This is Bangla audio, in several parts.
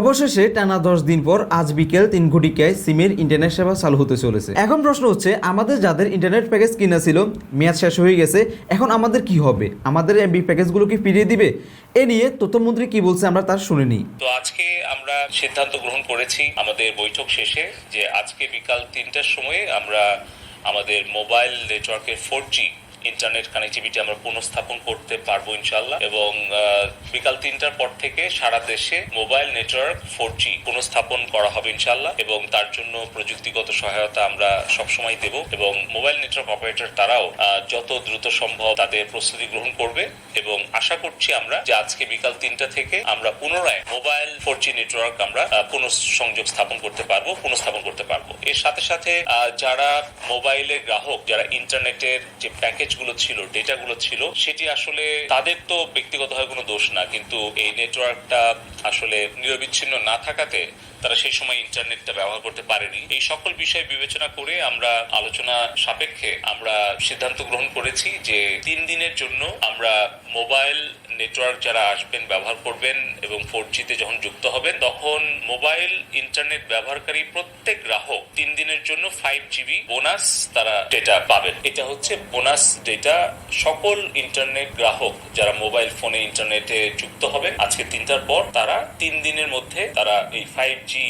অবশেষে টানা দশ দিন পর আজ বিকেল তিন ঘটিকায় সিমের ইন্টারনেট সেবা চালু হতে চলেছে। এখন প্রশ্ন হচ্ছে, আমাদের যাদের ইন্টারনেট প্যাকেজ কিনা ছিল, মেয়াদ শেষ হয়ে গেছে, এখন আমাদের কি হবে? আমাদের এমবি প্যাকেজগুলো কি ফিরিয়ে দিবে? এ নিয়ে তথ্যমন্ত্রী কি বলছে আমরা তার শুনে নিই। তো আজকে আমরা সিদ্ধান্ত গ্রহণ করেছি আমাদের বৈঠক শেষে যে আজকে বিকাল তিনটার সময়ে আমরা আমাদের মোবাইল নেটওয়ার্কের ফোর জি ইন্টারনেট কানেক্টিভিটি আমরা পুনঃস্থাপন করতে পারব ইনশাল্লাহ এবং বিকাল তিনটার পর থেকে সারা দেশে মোবাইল নেটওয়ার্ক ফোর জি পুনঃস্থাপন করা হবে ইনশাল্লাহ এবং তার জন্য প্রযুক্তিগত সহায়তা আমরা সবসময় দেব। এবং মোবাইল নেটওয়ার্ক অপারেটর তারাও যত দ্রুত সম্ভব তাদের প্রস্তুতি গ্রহণ করবে। এবং আশা করছি আমরা যে আজকে বিকাল তিনটা থেকে আমরা পুনরায় মোবাইল ফোর জি নেটওয়ার্ক আমরা পুনঃসংযোগ স্থাপন করতে পারব, পুনঃস্থাপন করতে পারব। এর সাথে সাথে যারা মোবাইলের গ্রাহক, যারা ইন্টারনেটের যে প্যাকেজগুলো ছিল, ডেটাগুলো ছিল, সেটি আসলে তাদের তো ব্যক্তিগতভাবে কোনো দোষ না। কিন্তু এই নেটওয়ার্কটা আসলে নিরবিচ্ছিন্ন না থাকাতে তারা সেই সময় ইন্টারনেটটা ব্যবহার করতে পারেনি। এই সকল বিষয় বিবেচনা করে আমরা আলোচনা সাপেক্ষে আমরা সিদ্ধান্ত গ্রহণ করেছি যে তিন দিনের জন্য আমরা মোবাইল নেটওয়ার্ক যারা আসবেন, ব্যবহার করবেন এবং ফোর জিতে যখন যুক্ত হবেন, তখন মোবাইল ইন্টারনেট ব্যবহারকারী প্রত্যেক গ্রাহক তিন দিনের জন্য ফাইভ জিবি বোনাস তারা ডেটা পাবেন। এটা হচ্ছে বোনাস ডেটা সকল ইন্টারনেট গ্রাহক যারা মোবাইল ফোনে ইন্টারনেটে যুক্ত হবে, আজকে তিনটার পর তারা তিন দিনের মধ্যে তারা এই five G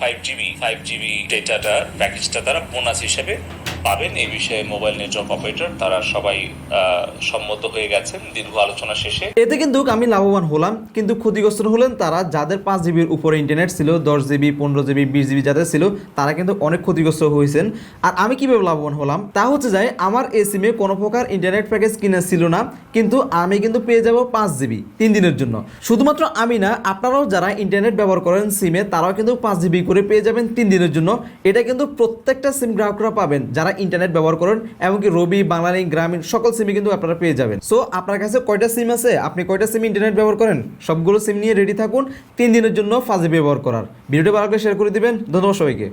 five GB five GB ডেটাটা প্যাকেজটা তারা বোনাস হিসেবে পাবেন। এই বিষয়ে মোবাইল নেটওয়ার্ক অপারেটর, তারা সবাই সম্মত হয়ে গেছেন দীর্ঘ আলোচনা শেষে। এতে কিন্তু আমি লাভবান হলাম, কিন্তু ক্ষতিগ্রস্ত হলেন তারা, যাদের পাঁচ জিবির উপরে ইন্টারনেট ছিল, দশ জিবি, পনেরো জিবি, বিশ জিবি যাদের ছিল, তারা কিন্তু অনেক ক্ষতিগ্রস্ত হয়েছেন। আর আমি কীভাবে লাভবান হলাম? তা হচ্ছে যায় আমার এই সিমে কোনো প্রকার ইন্টারনেট প্যাকেজ কিনা ছিল না, কিন্তু আমি কিন্তু পেয়ে যাব পাঁচ জিবি তিন দিনের জন্য। শুধুমাত্র আমি না, আপনারাও যারা ইন্টারনেট ব্যবহার করেন সিমে তারাও কিন্তু পাঁচ জিবি করে পেয়ে যাবেন তিন দিনের জন্য। এটা কিন্তু প্রত্যেকটা সিম গ্রাহকরা পাবেন, যারা ইন্টারনেট ব্যবহার করেন, এমনকি রবি বাংলালিং গ্রামীণ, সকল সিমই কিন্তু আপনারা পেয়ে যাবেন। সো আপনার কাছে কয়টা সিম আছে? আপনি কয়টা সিম ইন্টারনেট ব্যবহার করেন? সবগুলো সিম নিয়ে রেডি থাকুন, তিন দিনের জন্য ফাজি ব্যবহার করার। ভিডিওটি ভালো করে শেয়ার করে দিবেন। ধন্যবাদ সবাইকে।